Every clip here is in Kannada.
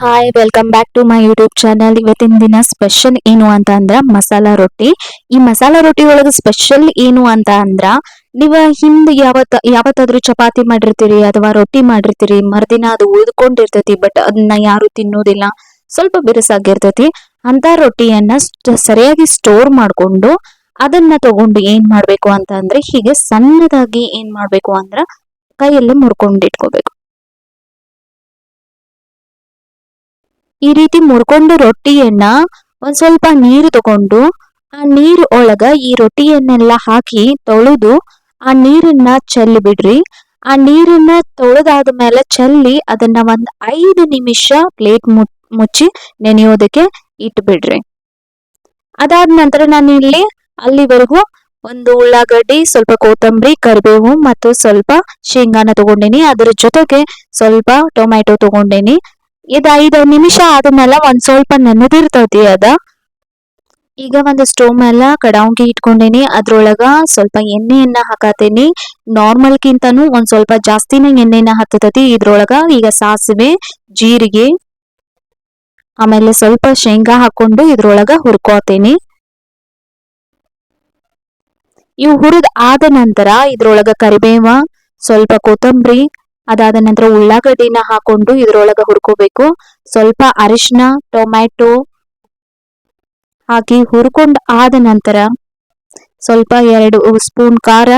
Hi welcome back to my YouTube channel ಇವತ್ತಿನ ದಿನ ಸ್ಪೆಷಲ್ ಏನು ಅಂತ ಅಂದ್ರ ಮಸಾಲಾ ರೊಟ್ಟಿ. ಈ ಮಸಾಲಾ ರೊಟ್ಟಿ ಒಳಗೆ ಸ್ಪೆಷಲ್ ಏನು ಅಂತ ಅಂದ್ರ ನೀವ ಹಿಂದ್ ಯಾವತ್ತ ಯಾವತ್ತಾದ್ರೂ ಚಪಾತಿ ಮಾಡಿರ್ತೀರಿ ಅಥವಾ ರೊಟ್ಟಿ ಮಾಡಿರ್ತೀರಿ, ಮರ್ದಿನ ಅದು ಉಳ್ಕೊಂಡಿರ್ತೈತಿ ಬಟ್ ಅದನ್ನ ಯಾರು ತಿನ್ನೋದಿಲ್ಲ. ಸ್ವಲ್ಪ ಬಿರುಸಾಗಿರ್ತೈತಿ. ಅಂತ ರೊಟ್ಟಿಯನ್ನ ಸರಿಯಾಗಿ ಸ್ಟೋರ್ ಮಾಡ್ಕೊಂಡು ಅದನ್ನ ತಗೊಂಡು ಏನ್ ಮಾಡ್ಬೇಕು ಅಂತ ಅಂದ್ರೆ ಹೀಗೆ ಸಣ್ಣದಾಗಿ ಏನ್ ಮಾಡ್ಬೇಕು ಅಂದ್ರ ಕೈಯಲ್ಲಿ ಮುರ್ಕೊಂಡು ಇಟ್ಕೋಬೇಕು. ಈ ರೀತಿ ಮುರ್ಕೊಂಡು ರೊಟ್ಟಿಯನ್ನ ಒಂದ್ ಸ್ವಲ್ಪ ನೀರು ತಗೊಂಡು ಆ ನೀರ್ ಒಳಗ ಈ ರೊಟ್ಟಿಯನ್ನೆಲ್ಲ ಹಾಕಿ ತೊಳೆದು ಆ ನೀರನ್ನ ಚೆಲ್ಲಿ ಬಿಡ್ರಿ. ಆ ನೀರನ್ನ ತೊಳೆದಾದ್ಮೇಲೆ ಚೆಲ್ಲಿ ಅದನ್ನ ಒಂದ್ ಐದು ನಿಮಿಷ ಪ್ಲೇಟ್ ಮುಚ್ಚಿ ನೆನೆಯೋದಕ್ಕೆ ಇಟ್ಬಿಡ್ರಿ. ಅದಾದ ನಂತರ ನಾನು ಇಲ್ಲಿ ಅಲ್ಲಿವರೆಗೂ ಒಂದು ಉಳ್ಳಾಗಡ್ಡಿ, ಸ್ವಲ್ಪ ಕೊತ್ತಂಬರಿ, ಕರಿಬೇವು ಮತ್ತು ಸ್ವಲ್ಪ ಶೇಂಗಾನ ತಗೊಂಡಿನಿ. ಅದರ ಜೊತೆಗೆ ಸ್ವಲ್ಪ ಟೊಮ್ಯಾಟೊ ತಗೊಂಡೇನಿ. ಇದ ಐದು ನಿಮಿಷ ಆದ್ಮೇಲೆ ಒಂದ್ ಸ್ವಲ್ಪ ನೆನೆದಿರ್ತೈತಿ ಅದ. ಈಗ ಒಂದು ಸ್ಟೋವ್ ಮೇಲೆ ಕಡಾವಂಗಿ ಇಟ್ಕೊಂಡೇನಿ. ಅದ್ರೊಳಗ ಸ್ವಲ್ಪ ಎಣ್ಣೆಯನ್ನ ಹಾಕತೇನಿ. ನಾರ್ಮಲ್ ಕಿಂತನೂ ಒಂದ್ ಸ್ವಲ್ಪ ಜಾಸ್ತಿನೇ ಎಣ್ಣೆನ ಹತ್ತತೈತಿ. ಇದ್ರೊಳಗ ಈಗ ಸಾಸಿವೆ, ಜೀರಿಗೆ, ಆಮೇಲೆ ಸ್ವಲ್ಪ ಶೇಂಗಾ ಹಾಕೊಂಡು ಇದ್ರೊಳಗ ಹುರ್ಕೋತೇನಿ. ಇವು ಹುರಿದ ಆದ ನಂತರ ಇದ್ರೊಳಗ ಕರಿಬೇವ, ಸ್ವಲ್ಪ ಕೊತ್ತಂಬರಿ ಅದಾದ ನಂತರ ಉಳ್ಳಾಗಡ್ಡಿನ ಹಾಕೊಂಡು ಇದ್ರೊಳಗ ಹುರ್ಕೋಬೇಕು. ಸ್ವಲ್ಪ ಅರಿಶಿನ ಟೊಮ್ಯಾಟೊ ಹಾಕಿ ಹುರ್ಕೊಂಡ್ ಆದ ನಂತರ ಸ್ವಲ್ಪ ಎರಡು ಸ್ಪೂನ್ ಖಾರ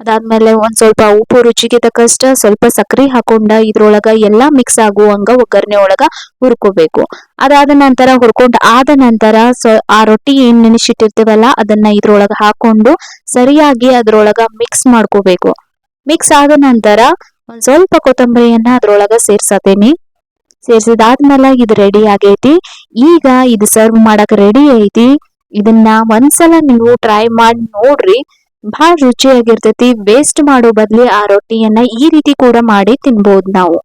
ಅದಾದ್ಮೇಲೆ ಒಂದ್ ಸ್ವಲ್ಪ ಉಪ್ಪು ರುಚಿಗೆ ತಕ್ಕಷ್ಟ ಸ್ವಲ್ಪ ಸಕ್ಕರೆ ಹಾಕೊಂಡ ಇದ್ರೊಳಗ ಎಲ್ಲಾ ಮಿಕ್ಸ್ ಆಗುವಂಗ ಒಗ್ಗರಣೆ ಒಳಗ ಹುರ್ಕೋಬೇಕು. ಅದಾದ ನಂತರ ಹುರ್ಕೊಂಡ್ ಆದ ನಂತರ ಆ ರೊಟ್ಟಿ ಏನ್ ನೆನೆಸಿಟ್ಟಿರ್ತೀವಲ್ಲ ಅದನ್ನ ಇದ್ರೊಳಗ ಹಾಕೊಂಡು ಸರಿಯಾಗಿ ಅದ್ರೊಳಗ ಮಿಕ್ಸ್ ಮಾಡ್ಕೋಬೇಕು. ಮಿಕ್ಸ್ ಆದ ನಂತರ ಒಂದ್ ಸ್ವಲ್ಪ ಕೊತ್ತಂಬರಿಯನ್ನ ಅದ್ರೊಳಗ ಸೇರ್ಸತೇನಿ. ಸೇರ್ಸಿದಾದ್ಮೇಲೆ ಇದು ರೆಡಿ ಆಗೈತಿ. ಈಗ ಇದು ಸರ್ವ್ ಮಾಡಕ್ ರೆಡಿ ಐತಿ. ಇದನ್ನ ಒಂದ್ಸಲ ನೀವು ಟ್ರೈ ಮಾಡಿ ನೋಡ್ರಿ. ಬಹಳ ರುಚಿಯಾಗಿರ್ತೈತಿ. ವೇಸ್ಟ್ ಮಾಡೋ ಬದ್ಲಿ ಆ ರೊಟ್ಟಿಯನ್ನ ಈ ರೀತಿ ಕೂಡ ಮಾಡಿ ತಿನ್ಬಹುದು ನಾವು.